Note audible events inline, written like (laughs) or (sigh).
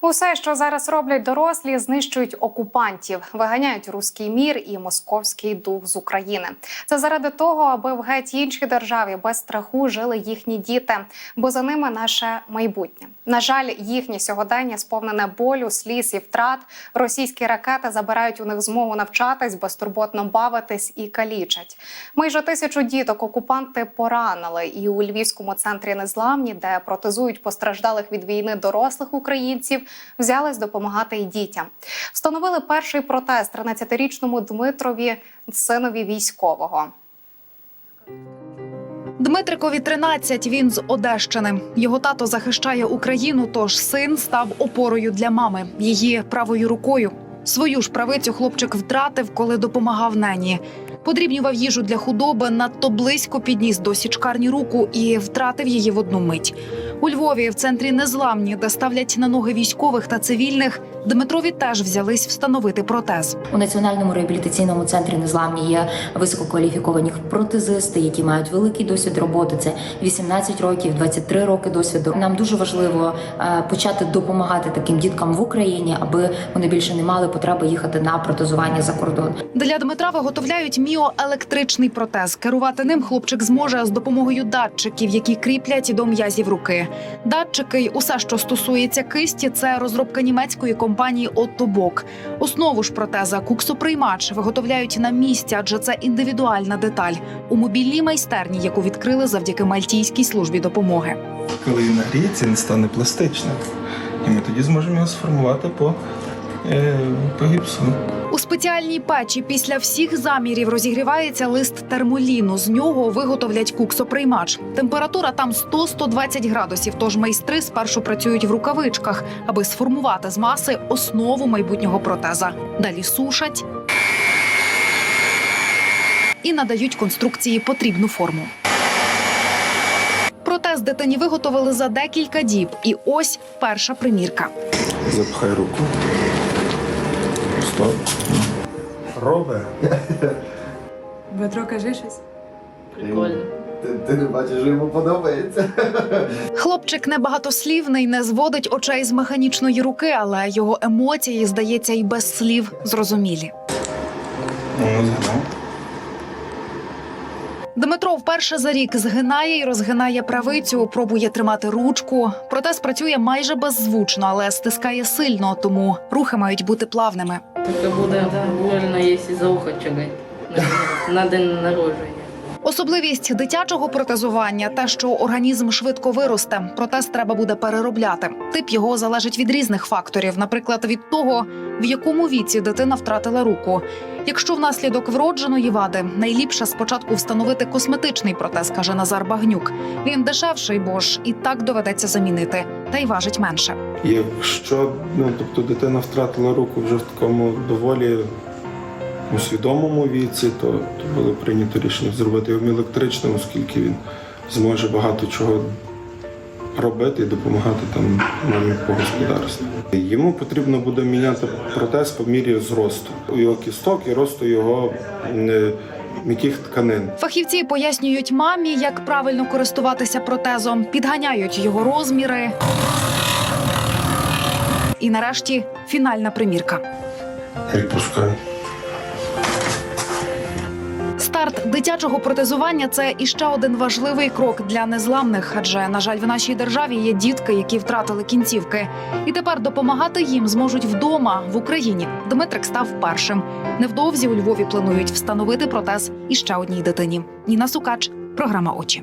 Усе, що зараз роблять дорослі, знищують окупантів, виганяють руський мір і московський дух з України. Це заради того, аби в геть іншій державі без страху жили їхні діти, бо за ними наше майбутнє. На жаль, їхнє сьогодення сповнене болю, сліз і втрат. Російські ракети забирають у них змогу навчатись, безтурботно бавитись і калічать. Майже тисячу діток окупанти поранили, і у львівському центрі незламні, де протезують постраждалих від війни дорослих українців, взялись допомагати й дітям. Встановили перший протез 13-річному Дмитрові, синові військового. Дмитрикові 13, він з Одещини. Його тато захищає Україну, тож син став опорою для мами, її правою рукою. Свою ж правицю хлопчик втратив, коли допомагав нені. Подрібнював їжу для худоби, надто близько підніс до січкарні руку і втратив її в одну мить. У Львові, в центрі незламні, де ставлять на ноги військових та цивільних, Дмитрові теж взялись встановити протез. У національному реабілітаційному центрі незламні є висококваліфіковані протезисти, які мають великий досвід роботи. Це 18 років, 23 роки досвіду. Нам дуже важливо е, почати допомагати таким діткам в Україні, аби вони більше не мали потреби їхати на протезування за кордон. Для Дмитра виготовляють міоелектричний протез. Керувати ним хлопчик зможе з допомогою датчиків, які кріплять до м'язів руки. Датчики й усе, що стосується кисті, це розробка німецької компанії Оттобок. Основу ж протеза куксоприймач виготовляють на місці, адже це індивідуальна деталь у мобільній майстерні, яку відкрили завдяки Мальтійській службі допомоги. коли він нагріється, він стане пластичним. І ми тоді зможемо його сформувати по, е, по. У спеціальній печі після всіх замірів розігрівається лист термоліну. З нього виготовлять куксоприймач. Температура там 100-120 градусів. Тож майстри спершу працюють в рукавичках, аби сформувати з маси основу майбутнього протеза. Далі сушать і надають конструкції потрібну форму. Протез дитині виготовили за декілька діб, і ось перша примірка. Запхай руку. Стоп. Робе. Дмитро, кажи щось. Прикольно. Ти, ти не бачиш, що йому подобається. Хлопчик небагатослівний, не зводить очей з механічної руки, але його емоції, здається, і без слів зрозумілі. Ну. Дмитро вперше за рік згинає і розгинає правицю, пробує тримати ручку. Протез працює майже беззвучно, але стискає сильно, тому рухи мають бути плавними. Только буде больно, якщо за ухо чогать. На, (laughs) на день народження. Особливість дитячого протезування те, що організм швидко виросте. Протез треба буде переробляти. Тип його залежить від різних факторів, наприклад, від того, в якому віці дитина втратила руку. Якщо внаслідок вродженої вади найліпше спочатку встановити косметичний протез, каже Назар Багнюк. Він дешевший, бо ж і так доведеться замінити, та й важить менше. Якщо ну, тобто дитина втратила руку вже в такому доволі усвідомому віці, то, то було прийнято рішення зробити його електричним, оскільки він зможе багато чого робити і допомагати там мамі по господарству. Йому потрібно буде міняти протез по мірі зросту його кісток і росту його е, м'яких тканин. Фахівці пояснюють мамі, як правильно користуватися протезом, підганяють його розміри. І нарешті фінальна примірка. Відпускай. Старт дитячого протезування це іще один важливий крок для незламних, адже на жаль, в нашій державі є дітки, які втратили кінцівки, і тепер допомагати їм зможуть вдома в Україні. Дмитрик став першим. Невдовзі у Львові планують встановити протез іще одній дитині. Ніна Сукач, програма очі.